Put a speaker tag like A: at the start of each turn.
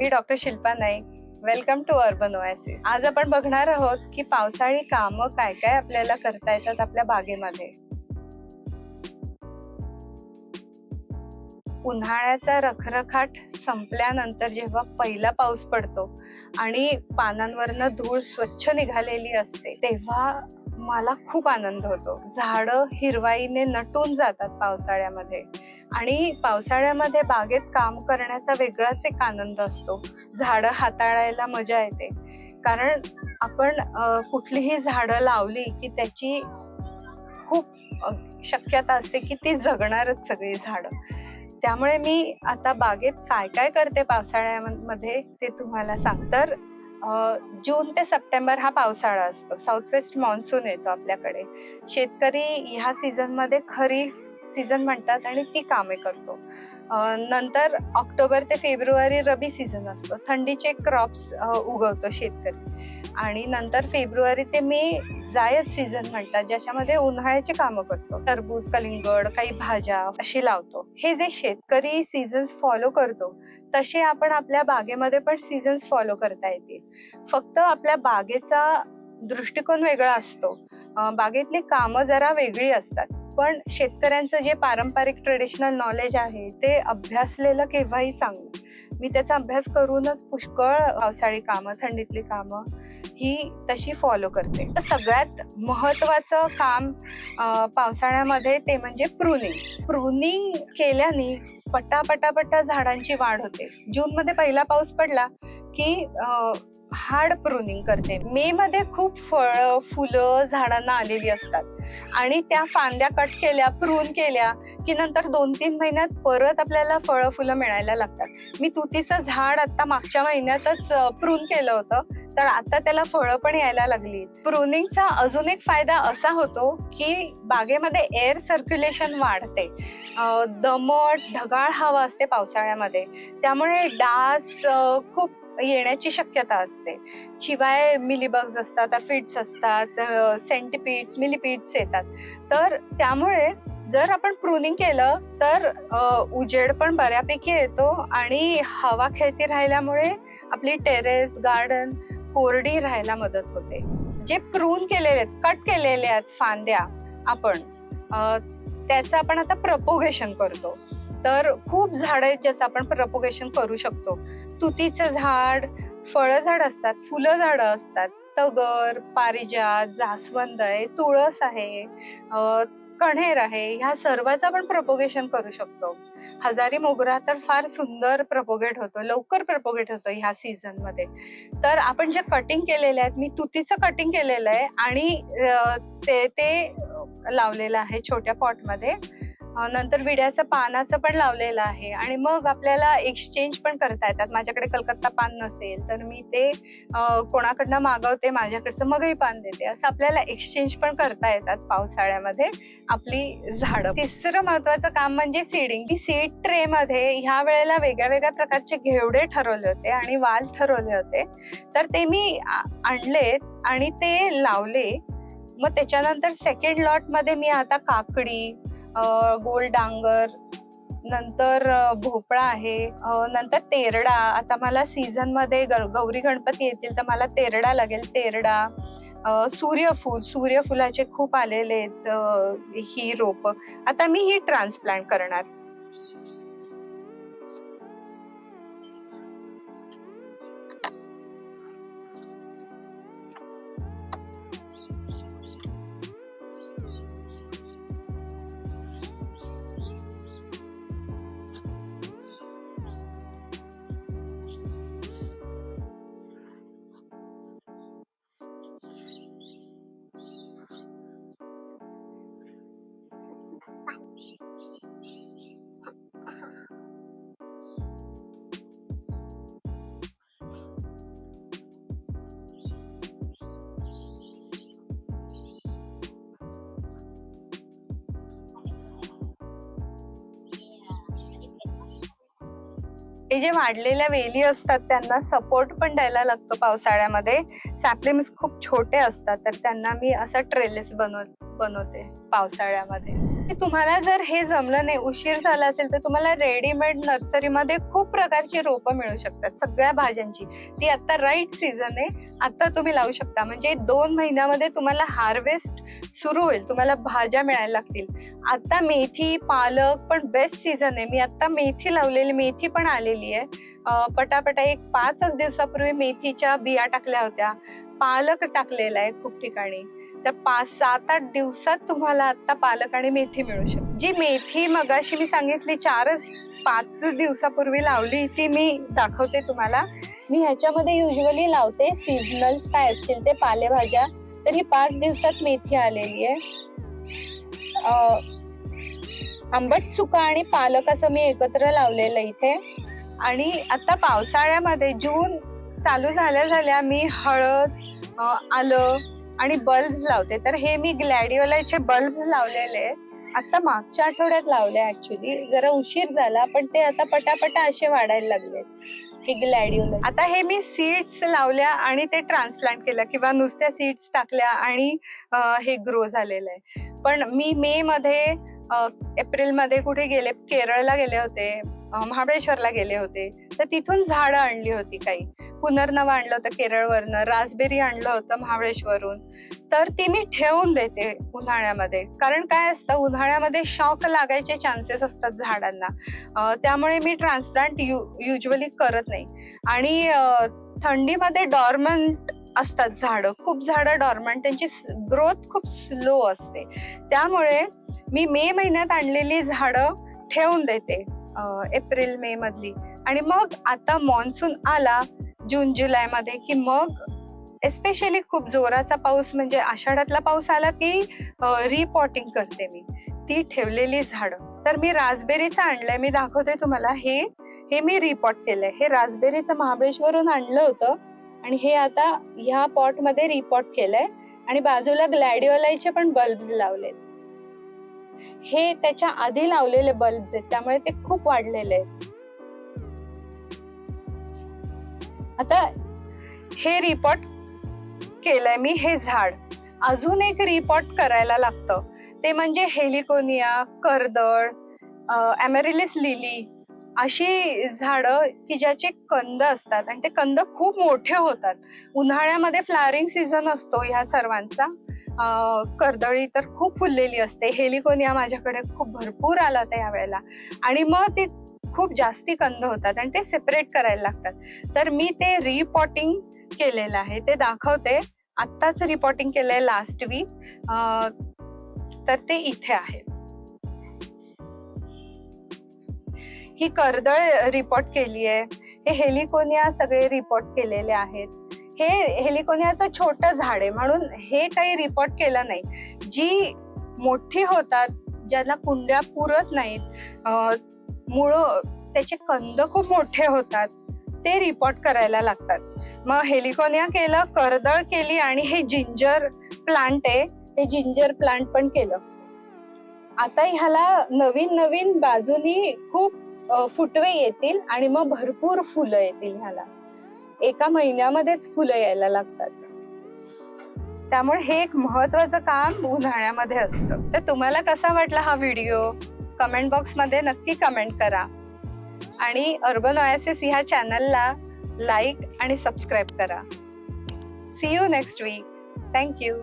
A: Me doctor Shilpa Naik. Welcome to urban oasis आज आपण बघणार आहोत की पावसाळी कामं काय काय आपल्याला करता येतात आपल्या बागेमध्ये उन्हाळ्याचा रखरखाट संपल्यानंतर जेव्हा पहिला पाऊस पडतो आणि पानांवरनं धूळ स्वच्छ निघालेली असते तेव्हा मला खूप आनंद होतो. झाडं हिरवाईने नटून जातात पावसाळ्यामध्ये. आणि पावसाळ्यामध्ये बागेत काम करण्याचा वेगळाच एक आनंद असतो. झाडं हाताळायला मजा येते. कारण आपण कुठलीही झाडं लावली की त्याची खूप शक्यता असते की ती जगणारच सगळी झाडं. त्यामुळे मी आता बागेत काय काय करते पावसाळ्यामध्ये ते तुम्हाला सांग तर जून ते सप्टेंबर हा पावसाळा असतो. साऊथ वेस्ट मान्सून येतो आपल्याकडे. शेतकरी ह्या सीझनमध्ये खरीप सीझन म्हणतात आणि ती कामे करतो. नंतर ऑक्टोबर ते फेब्रुवारी रबी सीझन असतो. थंडीचे क्रॉप्स उगवतो शेतकरी. आणि नंतर फेब्रुवारी ते मे जायद सीझन म्हणतात ज्याच्यामध्ये उन्हाळ्याची कामं करतो. टरबूज कलिंगड काही भाज्या अशी लावतो. हे जे शेतकरी सीझन्स फॉलो करतो तसे आपण आपल्या बागेमध्ये पण सीझन्स फॉलो करता येतील. फक्त आपल्या बागेचा दृष्टिकोन वेगळा असतो. बागेतली कामं जरा वेगळी असतात. पण शेतकऱ्यांचं जे पारंपरिक ट्रेडिशनल नॉलेज आहे ते अभ्यासलेलं केव्हाही चांगलं मी त्याचा अभ्यास करूनच पुष्कळ पावसाळी कामं थंडीतली कामं ही तशी फॉलो करते. तर सगळ्यात महत्वाचं काम पावसाळ्यामध्ये ते म्हणजे प्रुनिंग प्रुनिंग केल्याने पटापटापटा झाडांची वाढ होते. जूनमध्ये पहिला पाऊस पडला की हार्ड प्रुनिंग करते. मे मध्ये खूप फळं फुलं झाडांना आलेली असतात. आणि त्या फांद्या कट केल्या प्रून केल्या की नंतर दोन तीन महिन्यात परत आपल्याला फळं फुलं मिळायला लागतात. मी तुतीचं झाड आता मागच्या महिन्यातच प्रून केलं होतं. तर आता त्याला फळं पण यायला लागली. प्रुनिंगचा अजून एक फायदा असा होतो की बागेमध्ये एअर सर्क्युलेशन वाढते. दमट ढगाळ हवा असते पावसाळ्यामध्ये. त्यामुळे डास खूप येण्याची शक्यता असते. शिवाय मिलीबग्स असतात फिट्स असतात सेंटिपीड्स मिलीपीड्स येतात. तर त्यामुळे जर आपण प्रुनिंग केलं तर उजेड पण बऱ्यापैकी येतो आणि हवा खेळती राहिल्यामुळे आपली टेरेस गार्डन कोरडी राहायला मदत होते. जे प्रून केलेले आहेत कट केलेले आहेत फांद्या आपण त्याचं आपण आता प्रपोगेशन करतो. तर खूप झाड आहेत ज्याचं आपण प्रपोगेशन करू शकतो. तुतीचं झाड फळ झाड असतात फुलं झाडं असतात. तगर पारिजात जास्वंद आहे तुळस आहे कण्हेर आहे ह्या सर्वांचं आपण प्रपोगेशन करू शकतो. हजारी मोगरा तर फार सुंदर प्रपोगेट होतो लवकर प्रपोगेट होतो ह्या सीझनमध्ये. तर आपण जे कटिंग केलेले आहेत मी तुतीचं कटिंग केलेलं आहे आणि ते ते लावलेलं आहे छोट्या पॉटमध्ये नंतर विड्याचं पानाचं पण लावलेलं आहे. आणि मग आपल्याला एक्सचेंज पण करता येतात. माझ्याकडे कलकत्ता पान नसेल तर मी ते कोणाकडनं मागवते माझ्याकडचं मगही पान देते. असं आपल्याला एक्सचेंज पण करता येतात पावसाळ्यामध्ये आपली झाडं. तिसरं महत्वाचं काम म्हणजे सीडिंग की सीड ट्रे मध्ये ह्या वेळेला वेगळ्या वेगळ्या प्रकारचे घेवडे ठरवले होते आणि वाल ठरवले होते. तर ते मी आणलेत आणि ते लावले. मग त्याच्यानंतर सेकंड लॉटमध्ये मी आता काकडी गोल डांगर नंतर भोपळा आहे नंतर तेरडा. आता मला सीझनमध्ये गौरी गणपती येतील तर मला तेरडा लागेल. तेरडा सूर्यफूल. सूर्यफुलाचे खूप आलेले आहेत ही रोप. आता मी ही ट्रान्सप्लांट करणार. हे जे वाढलेल्या वेली असतात त्यांना सपोर्ट पण द्यायला लागतो पावसाळ्यामध्ये. सॅपलिंग्स खूप छोटे असतात तर त्यांना मी असा ट्रेलेस बनव बनवते पावसाळ्यामध्ये. तुम्हाला जर हे जमलं नाही उशीर झाला असेल तर तुम्हाला रेडीमेड नर्सरीमध्ये खूप प्रकारची रोपं मिळू शकतात सगळ्या भाज्यांची. ती आता राईट सीझन आहे. आता तुम्ही लावू शकता. म्हणजे दोन महिन्यामध्ये तुम्हाला हार्वेस्ट सुरू होईल. तुम्हाला भाज्या मिळायला लागतील. आता मेथी पालक पण बेस्ट सीझन आहे. मी आता मेथी लावलेली मेथी पण आलेली आहे. पटापटा एक पाचच दिवसापूर्वी मेथीच्या बिया टाकल्या होत्या. पालक टाकलेला आहे खूप ठिकाणी. तर पाच सात आठ दिवसात तुम्हाला आता पालक आणि मेथी मिळू शकते जी मेथी मगाशी मी सांगितली चारच पाच दिवसापूर्वी लावली ती मी दाखवते तुम्हाला. मी ह्याच्यामध्ये युजली लावते सीझनल्स काय असतील ते पालेभाज्या. तर ही पाच दिवसात मेथी आलेली आहे. आंबट चुका आणि पालक असं मी एकत्र लावलेलं इथे. आणि आता पावसाळ्यामध्ये जून चालू झाल्या झाल्या मी हळद आलं आणि बल्ब लावते. तर हे मी ग्लॅडिओलाचे बल्ब लावलेले. आता मागच्या आठवड्यात लावले ऍक्च्युली जरा उशीर झाला पण ते आता पटापटा असे वाढायला लागले हे ग्लॅडिओला. आता हे मी सीड्स लावल्या आणि ते ट्रान्सप्लांट केलं किंवा नुसत्या सीड्स टाकल्या आणि हे ग्रो झालेलं आहे. पण मी मे मध्ये एप्रिलमध्ये कुठे गेले? केरळला गेले होते. महाबळेश्वरला गेले होते. तर तिथून झाडं आणली होती काही. पुनर्नव आणलं होतं केरळवरनं रासबेरी आणलं होतं महाबळेश्वरून तर ती मी ठेवून देते उन्हाळ्यामध्ये. कारण काय असतं उन्हाळ्यामध्ये शॉक लागायचे चान्सेस असतात झाडांना. त्यामुळे मी ट्रान्सप्लांट यु युजली करत नाही. आणि थंडीमध्ये डॉर्मंट असतात झाडं. खूप झाडं डॉर्मंट त्यांची ग्रोथ खूप स्लो असते. त्यामुळे मी मे महिन्यात आणलेली झाडं ठेवून देते एप्रिल मे मधली. आणि मग आता मान्सून आला जून जुलै मध्ये की मग एस्पेशली खूप जोराचा पाऊस म्हणजे आषाढातला पाऊस आला की रिपॉटिंग करते मी. ती ठेवलेली झाडं. तर मी राजबेरीचं आणलंय. मी दाखवते तुम्हाला. हे हे मी रिपॉट केलंय. हे राजबेरीचं महाबळेश्वरून आणलं होतं आणि हे आता ह्या पॉटमध्ये रिपॉट केलंय आणि बाजूला ग्लॅडिओलाईचे पण बल्ब्स लावलेत. हे त्याच्या आधी लावलेले बल्ब्स आहेत. त्यामुळे ते खूप वाढलेले आहेत. आता हे रिपोर्ट केलंय मी हे झाड. अजून एक रिपोर्ट करायला लागतं. ते म्हणजे हेलिकोनिया कर्दळ अमेरिलिस लिली अशी झाडं की ज्याचे कंद असतात. आणि ते कंद खूप मोठे होतात. उन्हाळ्यामध्ये फ्लावरिंग सीझन असतो ह्या सर्वांचा. कर्दळी तर खूप फुललेली असते. हेलिकोनिया माझ्याकडे खूप भरपूर आला होता यावेळेला आणि मग ते खूप जास्ती कंद होतात आणि ते सेपरेट करायला लागतात. तर मी ते रिपॉटिंग केलेलं आहे. ते दाखवते. आत्ताच रिपॉटिंग केलंय लास्ट वीक तर ते इथे आहे. ही कर्दळ रिपोर्ट केली आहे. हे हेलिकोनिया सगळे रिपोर्ट केलेले आहेत. हे हेलिकोनियाचं छोटं झाड आहे. म्हणून हे काही रिपोर्ट केलं नाही. जी मोठी होतात ज्यांना कुंड्या पुरत नाहीत मुळं त्याचे कंद खूप मोठे होतात. ते रिपोर्ट करायला लागतात. मग हेलिकोनिया केलं कर्दळ केली आणि हे जिंजर प्लांट आहे ते जिंजर प्लांट पण केलं. आता ह्याला नवीन नवीन बाजूनी खूप फुटवे येतील आणि मग भरपूर फुलं येतील ह्याला. एका महिन्यामध्येच फुलं यायला लागतात. त्यामुळे हे एक महत्वाचं काम उन्हाळ्यामध्ये असतं. तर तुम्हाला कसा वाटला हा व्हिडिओ कमेंट बॉक्समध्ये नक्की कमेंट करा. आणि अर्बन ओएसिस ह्या चॅनलला लाईक आणि सबस्क्राईब करा. See you next week thank you